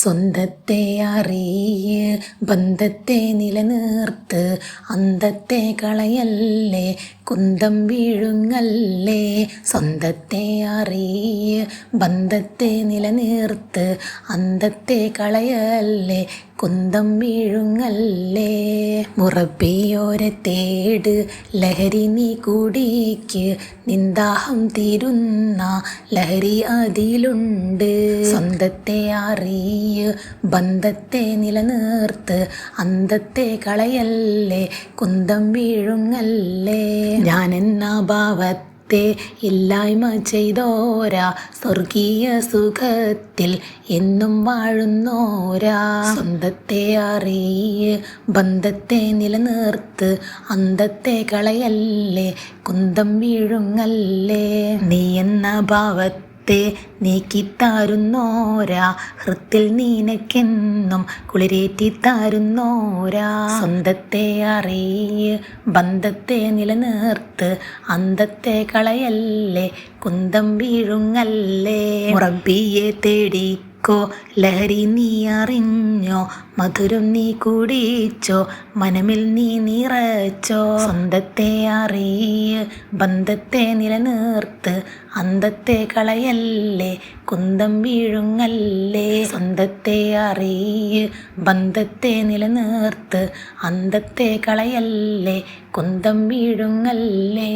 സ്വന്തത്തെ അറിയ് ബന്ധത്തെ നിലനിർത്ത് അന്തത്തെ കളയല്ലേ കുന്തം വീഴുങ്ങല്ലേ. സ്വന്തത്തെ അറിയ് ബന്ധത്തെ നിലനിർത്ത് അന്തത്തെ കളയല്ലേ കുന്തം വീഴുങ്ങല്ലേ? മുറപ്പിയോരെ തേട് ലഹരി നീ കുടിക്ക്. നിന്ദാഹം തീരുന്ന ലഹരി അതിലുണ്ട്. സ്വന്തത്തെ അറിയ് ബന്ധത്തെ നിലനിർത്ത് അന്തത്തെ കളയല്ലേ? കുന്തം വീഴുങ്ങല്ലേ? ഞാനെന്ന ഭാവത്തെ ഇല്ലായ്മ ചെയ്തോരാ. സ്വർഗീയ സുഖത്തിൽ എന്നും വാഴുന്നോരാ. സ്വന്തത്തെ അറിയ് ബന്ധത്തെ നിലനിർത്ത് അന്തത്തെ കളയല്ലേ കുന്തം വീഴുങ്ങല്ലേ. നീ എന്ന ഭാവത്തെ നീക്കിത്താരുന്നോരാ? ഹൃത്തിൽ നീനക്കെന്നും കുളിരേറ്റി താരുന്നോരാ? സ്വന്തത്തെ അറിയ ബന്ധത്തെ നിലനിർത്ത് അന്തത്തെ കളയല്ലേ? കുന്തം വീഴുങ്ങല്ലേ മുറബിയെ തേടിക്കോ ലഹരി നീ അറിഞ്ഞോ? മധുരം നീ കുടിച്ചോ? മനമിൽ നീ നിറച്ചോ? സ്വന്തത്തെ അറിയ ബന്ധത്തെ നിലനിർത്ത് അന്തത്തെ കളയല്ലേ? കുന്തം വീഴുങ്ങല്ലേ? സ്വന്തത്തെ അറിയ ബന്ധത്തെ നിലനിർത്ത് അന്തത്തെ കളയല്ലേ? കുന്തം വീഴുങ്ങല്ലേ?